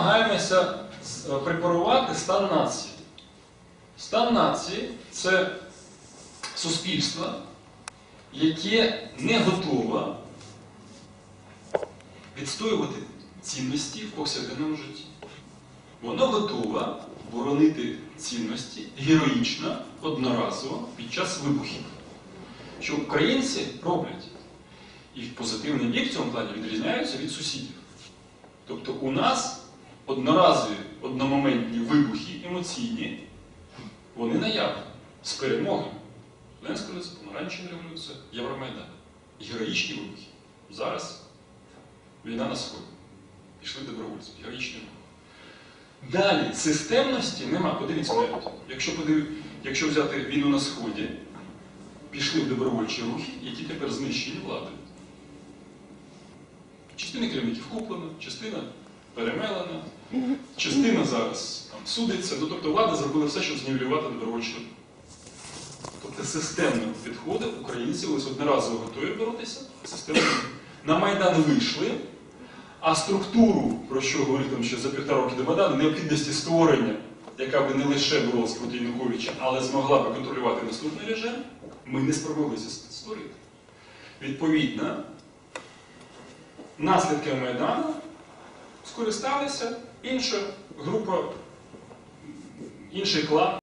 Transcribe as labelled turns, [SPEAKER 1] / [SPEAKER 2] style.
[SPEAKER 1] намагаємося е, препарувати стан нації. Стан нації це суспільство, яке не готове відстоювати цінності в повсякденному житті. Воно готове боронити цінності героїчно, одноразово під час вибухів. Що українці роблять. І в позитивний бік в цьому плані відрізняються від сусідів. Тобто у нас одноразові, одномоментні вибухи емоційні, вони наявні з перемоги. Революція, Помаранчева революція, Євромайдан. Героїчні вибухи. Зараз війна на сході. Пішли добровольці, героїчні вибухи. Далі системності нема. Подивіться навіть. Якщо, подив... Якщо взяти війну на сході, пішли в добровольчі рухи, які тепер знищені владою. Частина керівників куплена, частина перемелена, частина зараз там, судиться. Ну, тобто влада зробила все, щоб знівелювати добровольчі рухи. Тобто системно підходи українці ось одноразово готові боротися, системно на Майдан вийшли, а структуру, про що говорив там ще за півтора роки до Майдану, необхідності створення, яка би не лише боролась проти Януковича, але змогла би контролювати наступний режим, ми не спромоглися створити. Відповідно, наслідками Майдану скористалися інша група, інший клан.